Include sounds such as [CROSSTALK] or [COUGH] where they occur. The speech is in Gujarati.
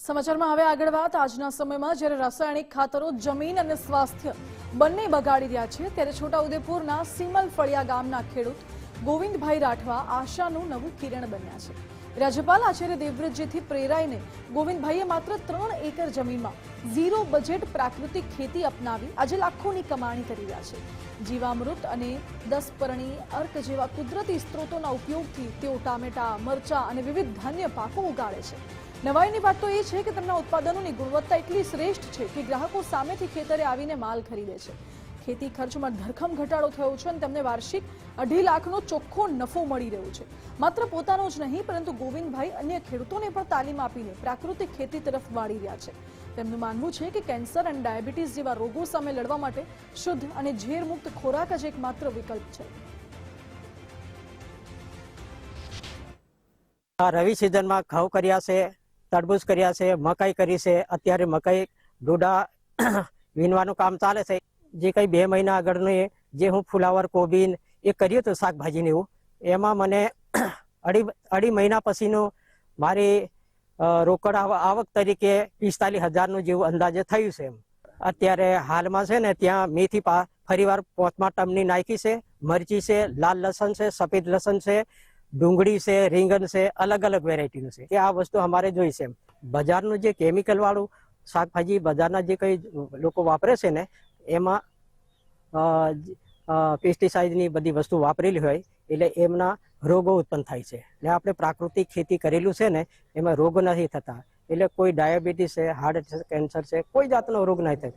સમાચારમાં હવે આગળ વાત. આજના સમયમાં જ્યારે રાસાયણિક ખાતરો, જમીન અને સ્વાસ્થ્ય બંને બગાડી રહ્યા છે, ત્યારે છોટાઉદેપુરના સિમલ ફળિયા ગામના ખેડૂત ગોવિંદભાઈ રાઠવા આશાનું નવું કિરણ બન્યા છે. રાજ્યપાલ આચાર્ય દેવવ્રતજીથી પ્રેરાઈને ગોવિંદભાઈએ માત્ર ત્રણ એકર જમીનમાં ઝીરો બજેટ પ્રાકૃતિક ખેતી અપનાવી આજે લાખોની કમાણી કરી રહ્યા છે. જીવામૃત અને દસપરણી અર્ક જેવા કુદરતી સ્ત્રોતોના ઉપયોગથી તેઓ ટામેટા, મરચા અને વિવિધ ધાન્ય પાકો ઉગાડે છે. નવાઈની વાત તો એ છે કે તેમના ઉત્પાદનોની ગુણવત્તા એટલી શ્રેષ્ઠ છે કે ગ્રાહકો સામેથી ખેતરે આવીને માલ ખરીદે છે. ખેતી ખર્ચમાં ધરખમ ઘટાડો થયો છે અને તેમને વાર્ષિક અઢી લાખનો ચોખ્ખો નફો મળી રહ્યો છે. માત્ર પોતાનો જ નહીં, પરંતુ ગોવિંદભાઈ અન્ય ખેડૂતોને પણ તાલીમ આપીને પ્રાકૃતિક ખેતી તરફ વાળી રહ્યા છે. તેમનું માનવું છે કે કેન્સર અને ડાયાબિટીસ જેવા રોગો સામે લડવા માટે શુદ્ધ અને ઝેરમુક્ત ખોરાક જ એકમાત્ર વિકલ્પ છે. રવિ સિઝનમાં ઘઉં કર્યા છે. તરબૂચ કર્યા છે, મકાઈ કરી છે. અત્યારે મકાઈ ડોડા [COUGHS] વીણવાનું કામ ચાલે છે. જે કઈ બે મહિના આગળનું જે હું ફુલાવર, કોબીન એ કર્યું હતું શાકભાજીને એવું. એમાં મને [COUGHS] અઢી અઢી મહિના પછીનું મારી રોકડ આવ- આવક તરીકે પિસ્તાલીસ હજારનું જેવું અંદાજે થયું છે એમ. અત્યારે હાલમાં છે ને ત્યાં મેથી પા, ફરીવાર પોતમાં ટમની નાખી છે, મરચી છે, લાલ લસણ છે, સફેદ લસણ છે ડુંગળી છે, રીંગણ છે અલગ અલગ વેરાયટીનું છે. કે આ વસ્તુ અમારે જોઈ છે બજારનું જે કેમિકલ વાળું શાકભાજી બજારના જે કઈ લોકો વાપરે છે ને, એમાં પેસ્ટિસાઇડની બધી વસ્તુ વાપરેલી હોય, એટલે એમના રોગો ઉત્પન્ન થાય છે. એટલે આપણે પ્રાકૃતિક ખેતી કરેલું છે ને, એમાં રોગ નથી થતા. એટલે કોઈ ડાયાબિટીસ છે, હાર્ટ કેન્સર છે, કોઈ જાતનો રોગ નહીં થાય